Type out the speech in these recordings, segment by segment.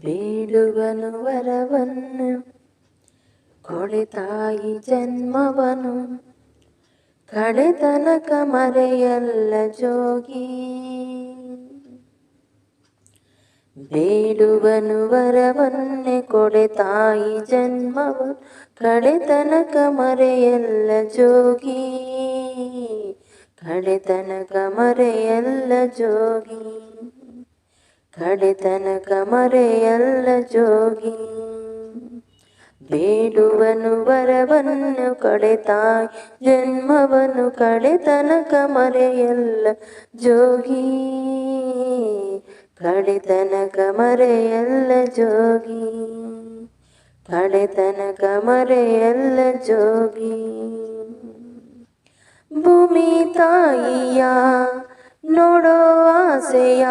ಬೇಡುವನು ವರವನ್ನು, ಕೊಳೆತಾಯಿ ಜನ್ಮವನು. ಕಡೆತನಕ ಮರೆಯಲ್ಲ ಜೋಗಿ. ಬೇಡುವನು ವರವನ್ನೇ ಕೊಡೆ ತಾಯಿ ಜನ್ಮವನು ಕಡೆತನಕ ಮರೆಯಲ್ಲ ಜೋಗಿ. ಕಡೆತನಕ ಮರೆಯಲ್ಲ ಜೋಗಿ. ಕಡೆ ಕಮರೆಯಲ್ಲ ಮರೆಯಲ್ಲ ಜೋಗಿ. ಬೇಡುವನು ವರವನ್ನು ಕಡೆತಾಯಿ ಜನ್ಮವನು ಜನ್ಮವನ್ನು ಕಡೆ ತನಕ ಮರೆಯಲ್ಲ ಜೋಗಿ. ಕಡೆತನ ಕಮರೆಯಲ್ಲ ಮರೆಯಲ್ಲ ಜೋಗಿ. ಕಡೆತನ ಕಮರೆಯಲ್ಲ ಮರೆಯಲ್ಲ ಜೋಗಿ. ಭೂಮಿ ತಾಯಿಯ ನೋಡೋ ಆಸೆಯ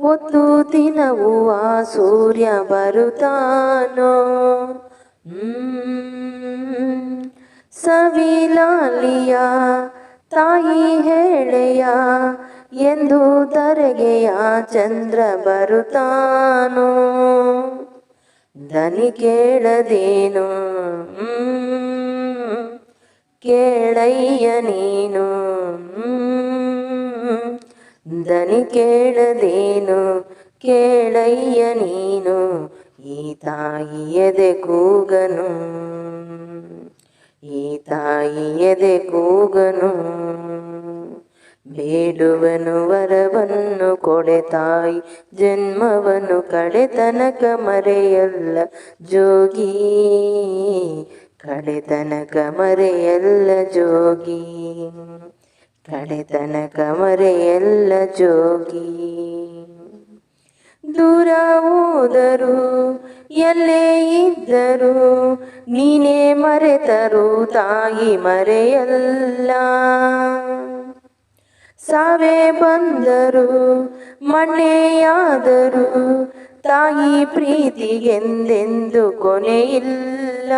ಒತ್ತು ದಿನವೂ ಆ ಸೂರ್ಯ ಬರುತ್ತಾನೋ. ಸವಿಲಾಲಿಯ ತಾಯಿ ಹೇಳೆಯ, ಎಂದು ತರಗೆಯ ಚಂದ್ರ ಬರುತ್ತಾನೋ ದನಿ ಕೇಳದೇನು. ಕೇಳಯ್ಯ ನೀನು. ದನಿ ಕೇಳದೇನು? ಕೇಳಯ್ಯ ನೀನು, ಈ ತಾಯಿಯದೆ ಕೂಗನು. ಈ ತಾಯಿಯದೆ ಕೂಗನು. ಬೇಡುವನು ವರವನ್ನು ಕೊಡೆ ತಾಯಿ, ಜನ್ಮವನ್ನು ಕಡೆ ತನಕ ಮರೆಯಲ್ಲ ಜೋಗಿ. ಕಡೆ ತನಕ ಮರೆಯಲ್ಲ ಜೋಗಿ. ಕಡೆ ತನಕ ಮರೆಯಲ್ಲ ಜೋಗಿ. ದೂರ ಹೋದರು, ಎಲ್ಲೇ ಇದ್ದರು, ನೀನೇ ಮರೆತರು ತಾಯಿ ಮರೆಯಲ್ಲ. ಸಾವೇ ಬಂದರು, ಮಣ್ಣೆಯಾದರು, ತಾಯಿ ಪ್ರೀತಿಗೆಂದೆಂದು ಕೊನೆಯಿಲ್ಲ.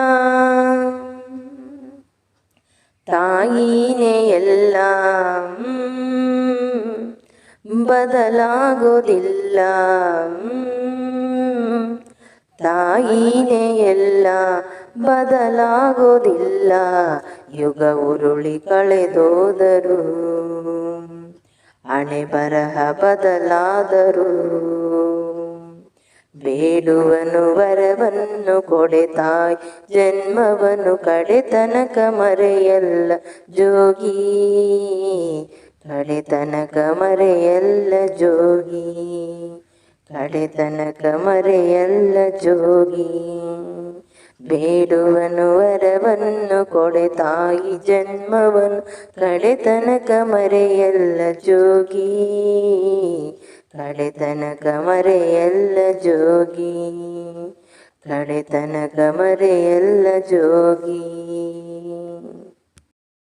ತಾಯಿನೇ ಎಲ್ಲ. ಬದಲಾಗೋದಿಲ್ಲ. ತಾಯಿನೇ ಎಲ್ಲ ಬದಲಾಗೋದಿಲ್ಲ ಯುಗ ಉರುಳಿ ಕಳೆದೋದರು ಹಣೆ ಬರಹ ಬದಲಾದರು ಬೇಡುವನು ವರವನ್ನು ಕೊಡೆತಾಯ್ ತಾಯಿ ಕಡೆತನಕ ಕಡೆ ತನಕ ಮರೆಯಲ್ಲ ಜೋಗಿ. ಕಡೆತನಕ ಮರೆಯಲ್ಲ ಜೋಗಿ. ಕಡೆತನಕ ಮರೆಯಲ್ಲ ಜೋಗಿ. ಬೇಡುವನು ವರವನ್ನು ಕೊಡೆ ತಾಯಿ ಜನ್ಮವನ್ನು ಕಡೆತನಕ ಮರೆಯಲ್ಲ ಜೋಗಿ. ಕಡೆ ತನಕ ಮರೆಯಲ್ಲ ಜೋಗಿ. ಕಡೆ ತನಕ ಮರೆಯಲ್ಲ ಜೋಗಿ.